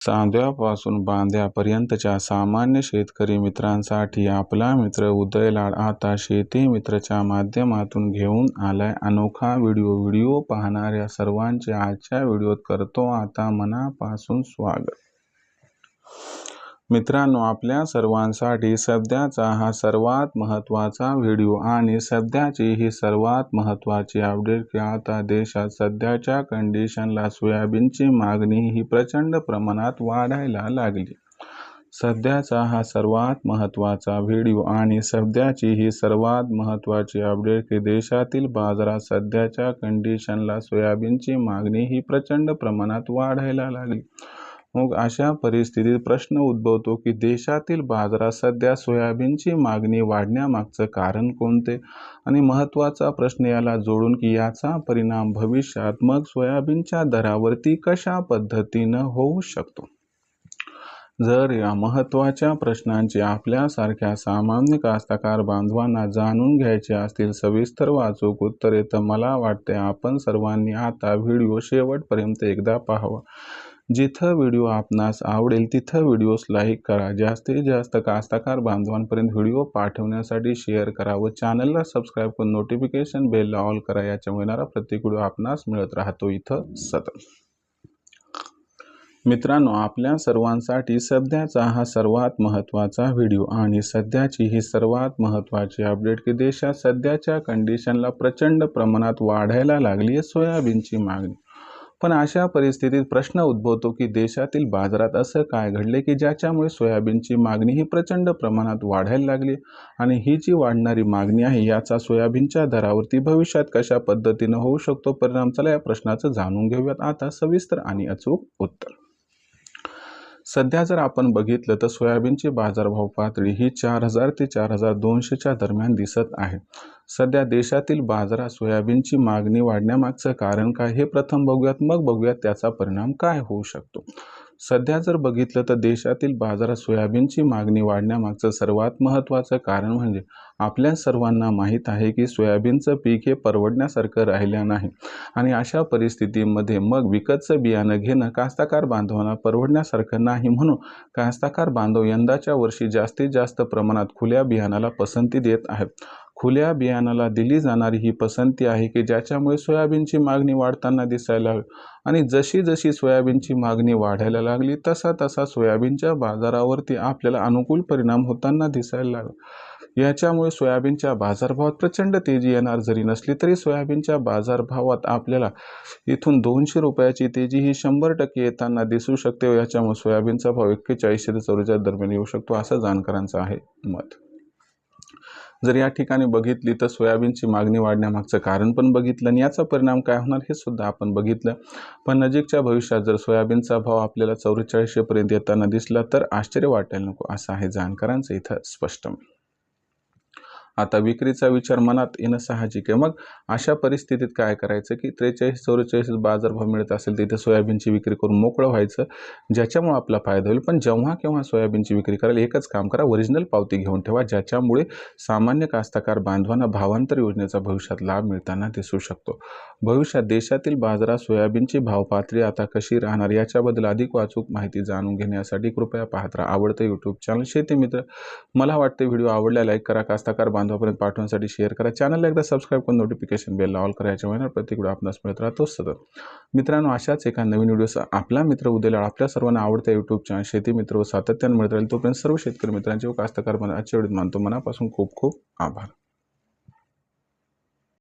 चांद्यापासून बांद्यापर्यंतच्या सामान्य शेतकरी मित्रांसाठी आपला मित्र उदयलाड आता शेती मित्रच्या माध्यमातून घेऊन आलाय. अनोखा व्हिडिओ व्हिडिओ पाहणाऱ्या सर्वांचे आजच्या व्हिडिओत करतो आता मनापासून स्वागत. मित्रांनो आपल्या सर्वांसाठी सध्याचा हा सर्वात महत्त्वाचा व्हिडिओ आणि सध्याची ही सर्वात महत्त्वाची अपडेट की आता देशात सध्याच्या कंडिशनला सोयाबीनची मागणी ही प्रचंड प्रमाणात वाढायला लागली. सध्याचा हा सर्वात महत्त्वाचा व्हिडिओ आणि सध्याची ही सर्वात महत्त्वाची अपडेट की देशातील बाजारात सध्याच्या कंडिशनला सोयाबीनची मागणी ही प्रचंड प्रमाणात वाढायला लागली. मग अशा परिस्थितीत प्रश्न उद्भवतो की देशातील बाजारात सध्या सोयाबीनची मागणी वाढण्यामागचं कारण कोणते? आणि महत्त्वाचा प्रश्न याला जोडून की याचा परिणाम भविष्यात मग सोयाबीनच्या दरावरती कशा पद्धतीनं होऊ शकतो? जर या महत्त्वाच्या प्रश्नांची आपल्यासारख्या सामान्य कास्तकार बांधवांना जाणून घ्यायचे असतील सविस्तर वाचूक उत्तरे तर मला वाटते आपण सर्वांनी आता व्हिडिओ शेवटपर्यंत एकदा पाहावा. जिथं व्हिडिओ आपणास आवडेल तिथं व्हिडिओस लाईक करा. जास्तीत जास्त कास्तकार बांधवांपर्यंत व्हिडिओ पाठवण्यासाठी शेअर करा व चॅनलला सबस्क्राईब करून नोटिफिकेशन बेलला ऑल करा. याच्यामुळे येणारा प्रत्येक व्हिडिओ आपणास मिळत राहतो इथं सतत. मित्रांनो आपल्या सर्वांसाठी सध्याचा हा सर्वात महत्त्वाचा व्हिडिओ आणि सध्याची ही सर्वात महत्त्वाची अपडेट की देशात सध्याच्या कंडिशनला प्रचंड प्रमाणात वाढायला लागली आहे सोयाबीनची मागणी. पण अशा परिस्थितीत प्रश्न उद्भवतो की देशातील बाजारात असं काय घडले की ज्याच्यामुळे सोयाबीनची मागणी ही प्रचंड प्रमाणात वाढायला लागली आणि ही जी वाढणारी मागणी आहे याचा सोयाबीनच्या दरावरती भविष्यात कशा पद्धतीनं होऊ शकतो परिणाम? चला या प्रश्नाचं जाणून घेऊयात. आता सविस्तर आणि अचूक उत्तर. सध्या जर आपण बघितलं तर सोयाबीनची बाजारभाव पातळी ही चार हजार ते चार हजार दोनशेच्या दरम्यान दिसत आहे. सध्या देशातील बाजारात सोयाबीनची मागणी वाढण्यामागचं कारण काय हे प्रथम बघूयात. मग बघूयात त्याचा परिणाम काय होऊ शकतो. सध्या जर बघितलं तर देशातील बाजारात सोयाबीनची मागणी वाढण्यामागचं सर्वात महत्त्वाचं कारण म्हणजे आपल्या सर्वांना माहीत आहे की सोयाबीनचं पीक हे परवडण्यासारखं राहिलं नाही. आणि अशा परिस्थितीमध्ये मग विकतचं बियाणं घेणं कास्ताकार बांधवांना परवडण्यासारखं नाही म्हणून कास्ताकार बांधव यंदाच्या वर्षी जास्तीत जास्त प्रमाणात खुल्या बियाणाला पसंती देत आहेत. खुल्या बियाणाला दिली जाणारी ही पसंती आहे की ज्याच्यामुळे सोयाबीनची मागणी वाढताना दिसायला आणि जशी जशी सोयाबीनची मागणी वाढायला लागली तसा तसा सोयाबीनच्या बाजारावरती आपल्याला अनुकूल परिणाम होताना दिसायला लागला. याच्यामुळे सोयाबीनच्या बाजारभावात प्रचंड तेजी येणार जरी नसली तरी सोयाबीनच्या बाजारभावात आपल्याला इथून दोनशे रुपयाची तेजी ही शंभर टक्के येताना दिसू शकते. याच्यामुळे सोयाबीनचा भाव एक्केचाळीसशे ते चौवेचाळीस दरम्यान येऊ शकतो असं जाणकारांचं आहे मत. जर या ठिकाणी बघितली तर सोयाबीनची मागणी वाढण्यामागचं कारण पण बघितलं आणि याचा परिणाम काय होणार हे सुद्धा आपण बघितलं. पण नजीकच्या भविष्यात जर सोयाबीनचा भाव आपल्याला चौवेचाळीसशेपर्यंत येताना दिसला तर आश्चर्य वाटायला नको असं आहे जाणकारांचं इथं स्पष्ट आता विक्रीचा विचार मनात येणं साहजिक आहे. मग अशा परिस्थितीत काय करायचं की त्रेचाळीस चौवेचाळीस बाजारभाव मिळत असेल तिथे सोयाबीनची विक्री करून मोकळं व्हायचं ज्याच्यामुळे आपला फायदा होईल. पण जेव्हा केव्हा सोयाबीनची विक्री करायला एकच काम करा ओरिजिनल पावती घेऊन ठेवा ज्याच्यामुळे सामान्य कास्तकार बांधवांना भावांतर योजनेचा भविष्यात लाभ मिळताना दिसू शकतो. भविष्यात देशातील बाजारात सोयाबीनची भावपातळी आता कशी राहणार याच्याबद्दल अधिक वाचूक माहिती जाणून घेण्यासाठी कृपया पाहत राहा. आवडतं यूट्यूब चॅनल शेती मित्र. मला वाटते व्हिडिओ आवडला लाईक करा. कास्तकार बांधव बांधवापर्यंत पाठवण्यासाठी शेअर करा. चॅनलला एकदा सबस्क्राईब करून नोटिफिकेशन बेल ऑल करायच्या वेळेला प्रत्येक आपणास मिळत राहतो सतत. मित्रांनो अशाच एका नवीन व्हिडिओचा आपला मित्र उद्याला आपल्या सर्वांना आवडत्या यूट्यूब चॅनल शेती मित्र व सातत्यानं मिळत राहील. तोपर्यंत सर्व शेतकरी मित्रांचे व कास्तकार आजच्या वेळेत मानतो. मनापासून खूप खूप आभार.